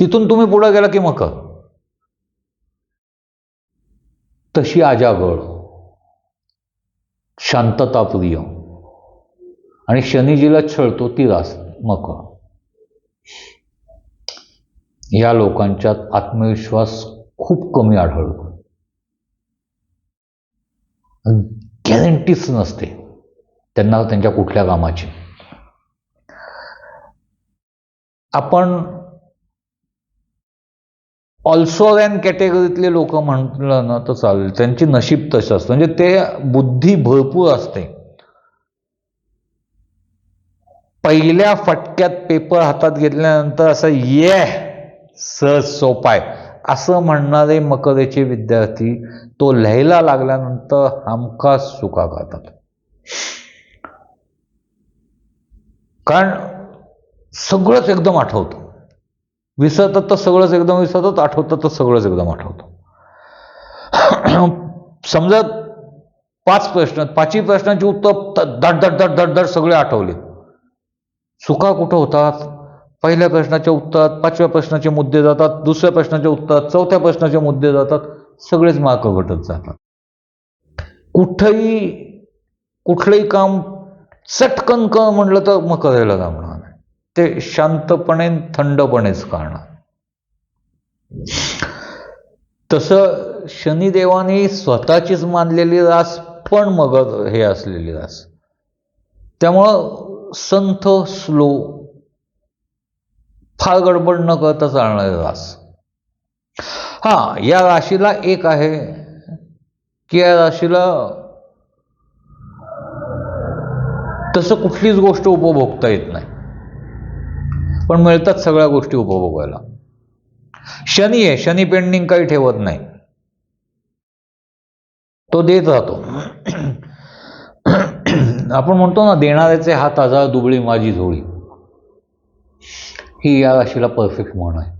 तिथून तुम्ही पुढं गेला की मका तशी आजागळ शांतताप्रिय. आणि शनिजीला छळतो ती रास मकर या लोकांच्यात आत्मविश्वास खूप कमी आढळतो. गॅरंटीच नसते. त्यांना त्यांच्या कुठल्या कामाची. आपण ऑल्सो रॅन कॅटेगरीतले लोक म्हटलं ना तर चालेल. त्यांची नशीब तसं असतं. म्हणजे ते बुद्धी भरपूर असते. पहिल्या फटक्यात पेपर हातात घेतल्यानंतर असं ये सहज सोपाय. असं म्हणणारे मकरेचे विद्यार्थी तो लिहायला लागल्यानंतर हमखास चुका करतात कारण सगळंच एकदम आठवतं. विसरतात तर सगळंच एकदम विसरतात आठवतात तर सगळंच एकदम आठवतं समजा पाच प्रश्न पाचही प्रश्नांची उत्तर धड धड धड धड धड सगळे आठवले. चुका कुठं होतात? पहिल्या प्रश्नाच्या उत्तरात पाचव्या प्रश्नाचे मुद्दे जातात दुसऱ्या प्रश्नाच्या उत्तरात चौथ्या प्रश्नाचे मुद्दे जातात सगळेच मार्क घटत जातात. कुठंही कुठलंही काम चटकन क म्हटलं तर मग करायला जमणार ते शांतपणे थंडपणेच करणार तसं शनिदेवाने स्वतःचीच मानलेली रास पण मग हे असलेली रास. त्यामुळं संथ स्लो फार गडबड न करता चालणारे रास. हा या राशीला एक आहे की या राशीला तसं कुठलीच गोष्ट उपभोगता येत नाही. पण मिळतात सगळ्या गोष्टी उपभोगायला. शनी आहे शनी पेंडिंग काही ठेवत नाही. तो देत राहतो. आपण म्हणतो ना देणाऱ्याचे हात आजार दुबळी माझी झोळी. ही या राशीला परफेक्ट म्हण आहे.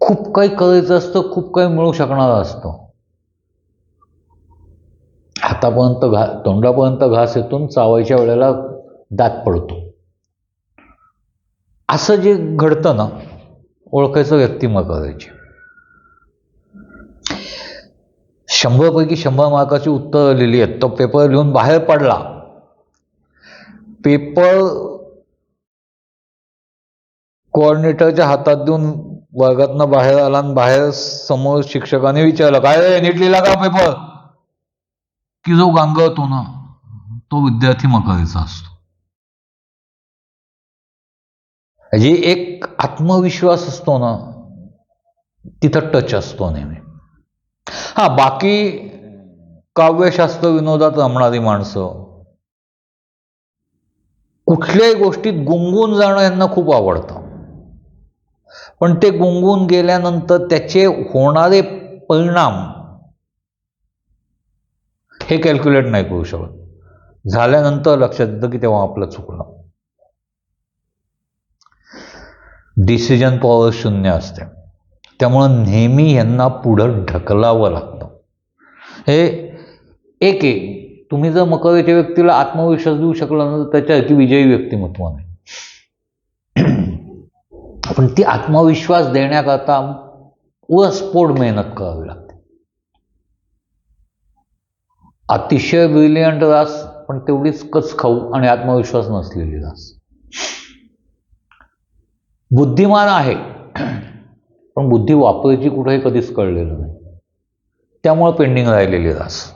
खूप काही करायचं असतं खूप काही मिळू शकणार असतं. हातापर्यंत घा तोंडापर्यंत घास येतून चावायच्या वेळेला दात पडतो. असं जे घडतं ना ओळखायचं व्यक्ती मग शंभरपैकी शंभर मार्काची उत्तरं लिहिली आहेत तो पेपर लिहून बाहेर पडला. पेपर कोऑर्डिनेटरच्या हातात देऊन वर्गातनं बाहेर आला आणि बाहेर समोर शिक्षकाने विचारलं काय रे नीट लिहिला का पेपर? की जो गांगवतो ना तो विद्यार्थी मकरीचा असतो. जे एक आत्मविश्वास असतो ना तिथं टच असतो नेहमी. हा बाकी काव्यशास्त्र विनोदात रमणारी माणसं कुठल्याही गोष्टीत गुंगून जाणं यांना खूप आवडतं. पण ते गुंगून गेल्यानंतर त्याचे होणारे परिणाम हे कॅल्क्युलेट नाही करू शकत. झाल्यानंतर लक्षात येतं की तेव्हा आपलं चुकलं. डिसिजन पॉवर शून्य असते. त्यामुळं नेहमी यांना पुढं ढकलावं लागतं. हे एक एक तुम्ही जर मकरच्या व्यक्तीला आत्मविश्वास देऊ शकला ना तर त्याच्यासाठी विजयी व्यक्तिमत्व नाही. पण ती आत्मविश्वास देण्याकरता उरस्फोट मेहनत करावी लागते. अतिशय ब्रिलियंट रास पण तेवढीच कच खाऊ आणि आत्मविश्वास नसलेली रास. बुद्धिमान आहे. पण बुद्धी वापरायची कुठेही कधीच कळलेलं नाही. त्यामुळं पेंडिंग राहिलेली रास.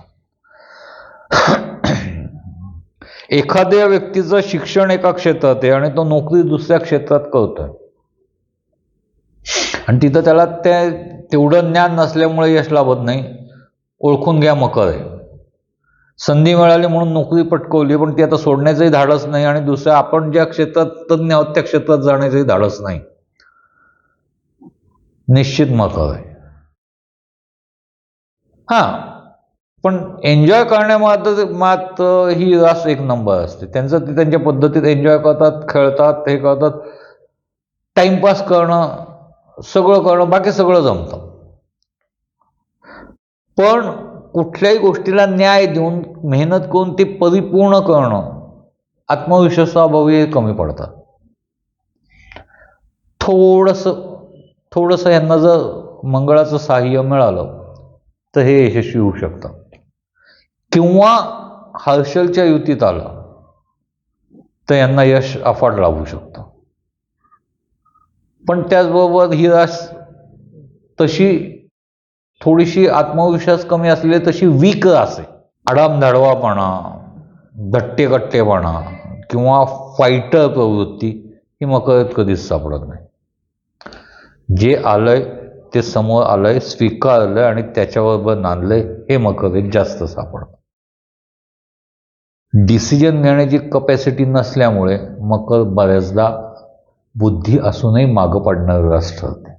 एखाद्या व्यक्तीचं शिक्षण एका क्षेत्रात आहे आणि तो नोकरी दुसऱ्या क्षेत्रात करतोय. आणि तिथं त्याला त्या तेवढं ज्ञान नसल्यामुळे यश लाभत नाही. ओळखून घ्या मकर आहे. संधी मिळाली म्हणून नोकरी पटकवली पण ती आता सोडण्याचंही धाडस नाही आणि दुसऱ्या आपण ज्या क्षेत्रात तज्ज्ञ आहोत त्या क्षेत्रात जाण्याचंही धाडस नाही. निश्चित मकर आहे हा पण एन्जॉय करण्यामात मात्र ही रास एक नंबर असते. त्यांचं ते त्यांच्या पद्धतीत एन्जॉय करतात खेळतात हे करतात. टाइमपास करणं सगळं करणं बाकी सगळं जमतं. पण कुठल्याही गोष्टीला न्याय देऊन मेहनत करून ते परिपूर्ण करणं आत्मविश्वासाअभावी कमी पडतात थोडंसं थोडंसं यांना जर मंगळाचं सहाय्य मिळालं तर हे यशस्वी होऊ शकतं. किंवा हर्षलच्या युतीत आलं तर यांना यश अफाट लाभू शकतं. पण त्याचबरोबर ही रास तशी थोडीशी आत्मविश्वास कमी असलेली तशी वीक असे. अडामधडवापणा आडामधाडवापणा धट्टेकट्टेपणा किंवा फायटर प्रवृत्ती ही मकरत कधीच सापडत नाही. जे आलंय ते समोर आलंय स्वीकारलंय आणि त्याच्याबरोबर नांदलंय हे मकरेत जास्त सापडतं डिसिजन घेण्याची कपॅसिटी नसल्यामुळे मकर बऱ्याचदा बुद्धी असूनही मागं पडणारं रास ठरते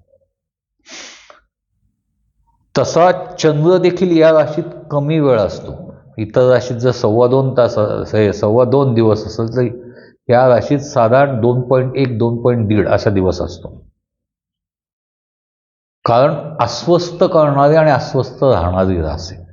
तसा चंद्र देखील या राशीत कमी वेळ असतो. इतर राशीत जर सव्वा दोन तास असे- सव्वा दोन दिवस असेल तर या राशीत साधारण दोन पॉईंट एक दोन पॉईंट दीड असा दिवस असतो. कारण अस्वस्थ करणारी आणि अस्वस्थ राहणारी रास आहे